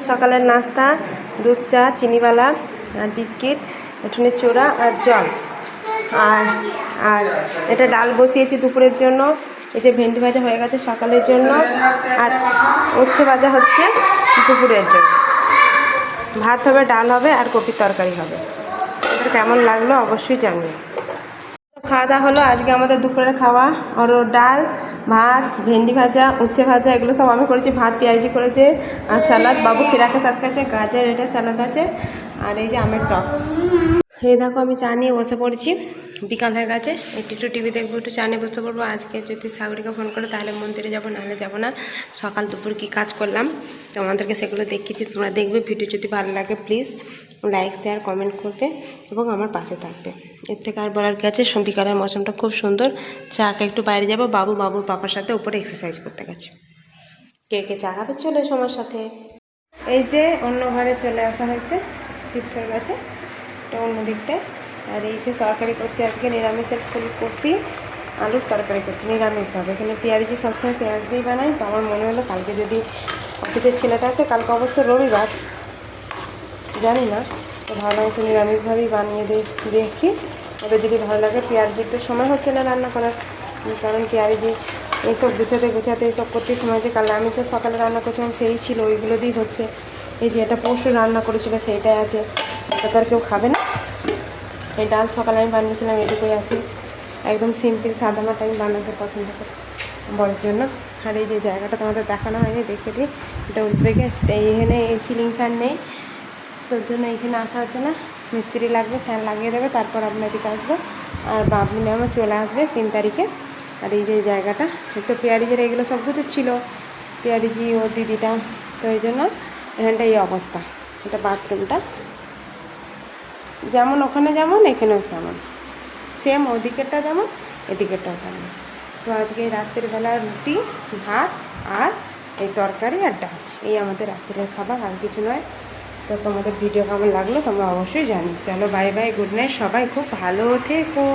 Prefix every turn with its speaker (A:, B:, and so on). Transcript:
A: সকালের নাস্তা, দুধ চা চিনিওয়ালা আর বিস্কিট এখানে চোড়া আর জল। আর আর এটা ডাল বসিয়েছি দুপুরের জন্য। এই যে ভেন্ডি ভাজা হয়ে গেছে সকালের জন্য। আর উচ্ছে ভাজা হচ্ছে দুপুরের জন্য। ভাত হবে, ডাল হবে, আর কপির তরকারি হবে। এটা কেমন লাগল অবশ্যই জানিও। খাওয়া দাওয়া হলো, আজকে আমাদের দুপুরের খাওয়া। আর ডাল, ভাত, ভেন্ডি ভাজা, উচ্ছে ভাজা, এগুলো সব আমি করেছি। ভাত, পেঁয়াজি করেছে, আর স্যালাদ বাবু খিরাকে সাত খাচ্ছে, গাজর, এটা স্যালাড আছে, আর এই যে আমের টক। এই দেখো আমি চা নিয়ে বসে পড়েছি। বিকাল হয়ে গেছে। একটু একটু টিভি দেখব, একটু চা নিয়ে বসে পড়ব। আজকে যদি সাগরিকে ফোন করে, তাহলে মন্দিরে যাব, নাহলে যাব না। সকাল দুপুর কী কাজ করলাম তোমাদেরকে সেগুলো দেখিয়েছি। তোমরা দেখবে ভিডিও যদি ভালো লাগে প্লিজ লাইক শেয়ার কমেন্ট করবে এবং আমার পাশে থাকবে। এর থেকে আর বলার গেছে বিকালের মৌসুমটা খুব সুন্দর। চাকে একটু বাইরে যাব, বাবু বাবুর পাপার সাথে উপরে এক্সারসাইজ করতে গেছে। কে কে চা খাবে? চলে এসো সাথে। এই যে অন্য ঘরে চলে আসা হয়েছে শিফট হয়ে গেছে। এটা অন্য দিকটায় আর এই যে তরকারি করছি আজকে নিরামিষের ফুলকপি আলুর তরকারি করছি নিরামিষভাবে এখানে পেঁয়াজি সবসময় পেঁয়াজ দিয়ে বানাই, তো আমার মনে হলো কালকে যদি অফিসের ছেলেটা আছে, কালকে অবশ্য রবিবার, জানি না। তো ভালো একটু নিরামিষভাবেই বানিয়ে দিই দেখি। ওদের যদি ভালো লাগে পেঁয়াজির তো সময় হচ্ছে না রান্না করার। কারণ পেঁয়াজি, এইসব গুছাতে গুছাতে এইসব করতে সময় যে কাল আমি যে সকালে রান্না করছিলাম, সেই ছিল, ওইগুলো দিয়েই হচ্ছে। এই যে এটা পরশু রান্না করেছিল, সেইটাই আছে। এটা তো আর কেউ খাবে না। এই ডাল সকালে আমি বানিয়েছিলাম, এটুকুই আছে। একদম সিম্পল সাদা মাটা আমি বানাতে পছন্দ করি বড়ের জন্য। আর এই যে জায়গাটা তোমাদের দেখানো হয়নি দেখে দিই। এটা উদ্বেগে এখানে, এই সিলিং ফ্যান নেই। তোর জন্য এখানে আসা হচ্ছে না। মিস্ত্রি লাগবে ফ্যান লাগিয়ে দেবে, তারপর আপনার দিকে আসব। আর বাবলি ম্যামও চলে আসবে তিন তারিখে। আর এই যে জায়গাটা তো পেয়ারিজের এগুলো সব কিছু ছিল। পেয়ারিজি ও দিদিটা, তো এই জন্য এখানটা এই অবস্থা। এটা বাথরুমটা যেমন ওখানে যেমন, এখানেও তেমন সেম ওদিকেরটা যেমন, এদিকেরটাও তেমন। তো আজকে রাত্রের বেলা রুটি, ভাত আর এই তরকারি আর ডাল। এই আমাদের রাত্রের খাবার, আর কিছু নয়। তো তোমাদের ভিডিও কেমন লাগল তোমরা অবশ্যই জানি চলো বাই বাই গুড নাইট সবাই খুব ভালো থেকো।